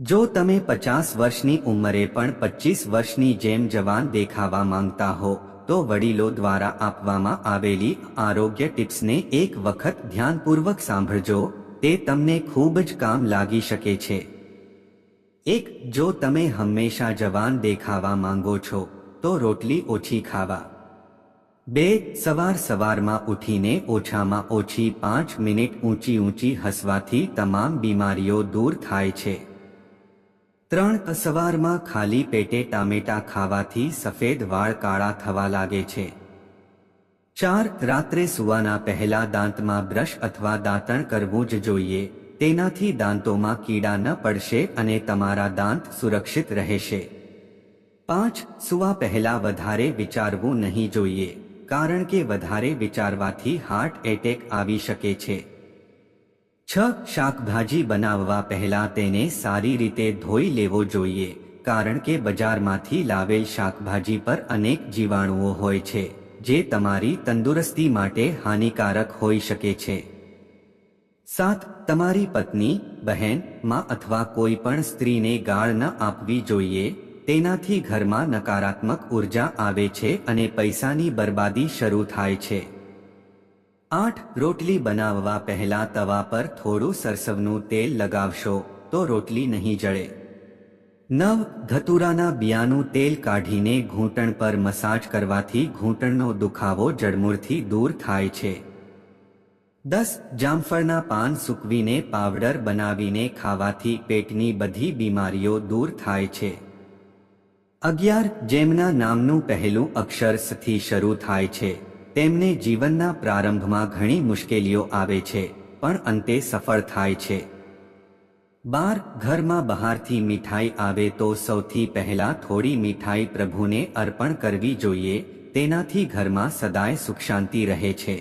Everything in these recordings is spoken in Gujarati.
જો તમે પચાસ વર્ષની ઉંમરે પણ પચીસ વર્ષની જેમ જવાન દેખાવા માંગતા હો, તો વડીલો દ્વારા આપવામાં આવેલી આરોગ્ય ટિપ્સને એક વખત ધ્યાનપૂર્વક સાંભળજો, તે તમને ખૂબ જ કામ લાગી શકે છે. એક, જો તમે હંમેશા જવાન દેખાવા માંગો છો, તો રોટલી ઓછી ખાવા. બે, સવાર સવારમાં ઉઠીને ઓછામાં ઓછી પાંચ મિનિટ ઊંચી ઊંચી હસવાથી તમામ બીમારીઓ દૂર થાય છે. ત્રણ સવારમાં ખાલી પેટે ટામેટા ખાવાથી સફેદ વાળ કાળા થવા લાગે છે. ચાર, રાત્રે સુવાના પહેલા દાંતમાં બ્રશ અથવા દાંતણ કરવું જ જોઈએ, તેનાથી દાંતોમાં કીડા ન પડશે અને તમારા દાંત સુરક્ષિત રહેશે. પાંચ, સુવા પહેલા વધારે વિચારવું નહીં જોઈએ, કારણ કે વધારે વિચારવાથી હાર્ટ એટેક આવી શકે છે. છ શાકભાજી બનાવવા પહેલા તેને સારી રીતે ધોઈ લેવો જોઈએ, કારણ કે બજારમાંથી લાવેલ શાકભાજી પર અનેક જીવાણુઓ હોય છે, જે તમારી તંદુરસ્તી માટે હાનિકારક હોઈ શકે છે. સાત, તમારી પત્ની, બહેન, માં અથવા કોઈ પણ સ્ત્રીને ગાળ ન આપવી જોઈએ, તેનાથી ઘરમાં નકારાત્મક ઊર્જા આવે છે અને પૈસાની બરબાદી શરૂ થાય છે. આઠ રોટલી બનાવવા પહેલા તવા પર થોડું સરસવનું તેલ લગાવશો, તો રોટલી નહીં જળે. નવ, ધતુરાના બિયાનું તેલ કાઢીને ઘૂંટણ પર મસાજ કરવાથી ઘૂંટણનો દુખાવો જડમૂળથી દૂર થાય છે. દસ, જામફળના પાન સૂકવીને પાવડર બનાવીને ખાવાથી પેટની બધી બીમારીઓ દૂર થાય છે. અગિયાર, જેમના નામનું પહેલું અક્ષર સથી શરૂ થાય છે. તેમને જીવનના પ્રારંભમાં ઘણી મુશ્કેલીઓ આવે છે, પણ અંતે સફળ થાય છે. બાર ઘરમાં બહારથી મીઠાઈ આવે તો સૌથી પહેલા થોડી મીઠાઈ પ્રભુને અર્પણ કરવી જોઈએ, તેનાથી ઘરમાં સદાય સુખ શાંતિ રહે છે.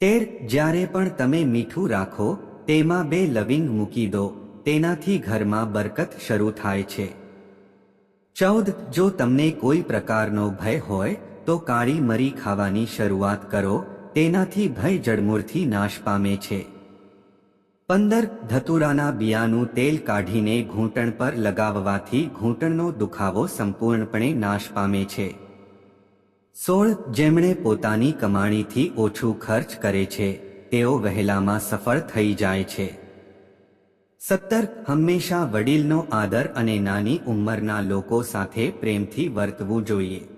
તેર જ્યારે પણ તમે મીઠું રાખો, તેમાં બે લવિંગ મૂકી દો, તેનાથી ઘરમાં બરકત શરૂ થાય છે. ચૌદ જો તમને કોઈ પ્રકારનો ભય હોય તો કાળી મરી ખાવાની શરૂઆત કરો, તેનાથી ભય જડમૂળથી નાશ પામે છે. પંદર, ધતુરાના બિયાનું તેલ કાઢીને ઘૂંટણ પર લગાવવાથી ઘૂંટણનો દુખાવો સંપૂર્ણપણે નાશ પામે છે. સોળ, જેમણે પોતાની કમાણીથી ઓછું ખર્ચ કરે છે, તેઓ વહેલામાં સફળ થઈ જાય છે. સત્તર, હંમેશા વડીલનો આદર અને નાની ઉંમરના લોકો સાથે પ્રેમથી વર્તવું જોઈએ.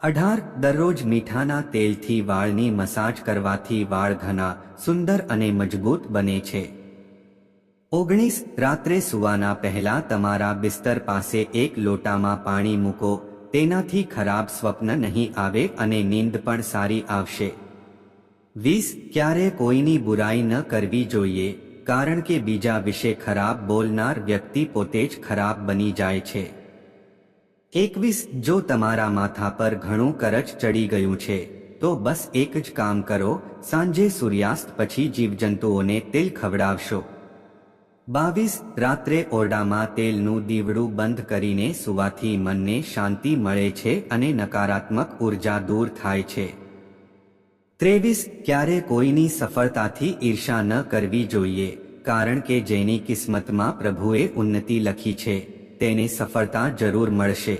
અઢાર દરરોજ મીઠાના તેલથી વાળની મસાજ કરવાથી વાળ ઘના સુંદર અને મજબૂત બને છે. ઓગણીસ રાત્રે સુવાના પહેલા તમારા બિસ્તર પાસે એક લોટામાં પાણી મૂકો, તેનાથી ખરાબ સ્વપ્ન નહીં આવે અને નીંદ પણ સારી આવશે. વીસ, ક્યારે કોઈની બુરાઈ ન કરવી જોઈએ, કારણ કે બીજા વિશે ખરાબ બોલનાર વ્યક્તિ પોતે જ ખરાબ બની જાય છે. એકવીસ જો તમારા માથા પર ઘણું કરચ ચડી ગયું છે, તો બસ એક જ કામ કરો, સાંજે સૂર્યાસ્ત પછી જીવજંતુઓને તેલ ખવડાવશો. બાવીસ, રાત્રે ઓરડામાં તેલનું દીવડું બંધ કરીને સુવાથી મનને શાંતિ મળે છે અને નકારાત્મક ઊર્જા દૂર થાય છે. ત્રેવીસ, ક્યારે કોઈની સફળતાથી ઈર્ષા ન કરવી જોઈએ, કારણ કે જેની કિસ્મતમાં પ્રભુએ ઉન્નતિ લખી છે. તેને સફળતા જરૂર મળશે.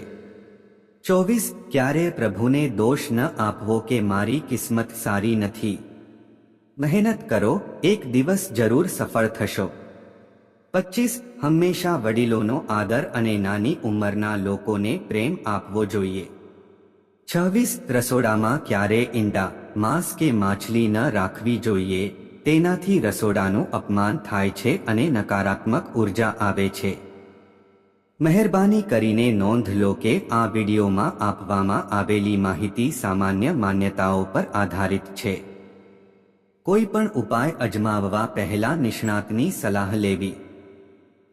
ચોવીસ ક્યારે પ્રભુને દોષ ન આપવો કે મારી કિસ્મત સારી નથી. મહેનત કરો, એક દિવસ જરૂર સફળ થશો. પચીસ, હંમેશા વડીલોનો આદર અને નાની ઉંમરના લોકોને પ્રેમ આપવો જોઈએ. છવ્વીસ, રસોડામાં ક્યારે ઈંડા, માંસ કે માછલી ન રાખવી જોઈએ. તેનાથી રસોડાનું અપમાન થાય છે અને નકારાત્મક ઊર્જા આવે છે. મહેરબાની કરીને નોંધ લો કે આ વિડીયોમાં આપવામાં આવેલી માહિતી સામાન્ય માન્યતાઓ પર આધારિત છે. કોઈ પણ ઉપાય અજમાવવા પહેલા નિષ્ણાતની સલાહ લેવી.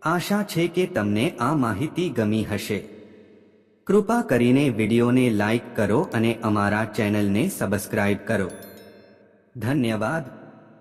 આશા છે કે તમને આ માહિતી ગમી હશે. કૃપા કરીને વિડીયોને લાઇક કરો અને અમારા ચેનલને સબસ્ક્રાઇબ કરો. ધન્યવાદ.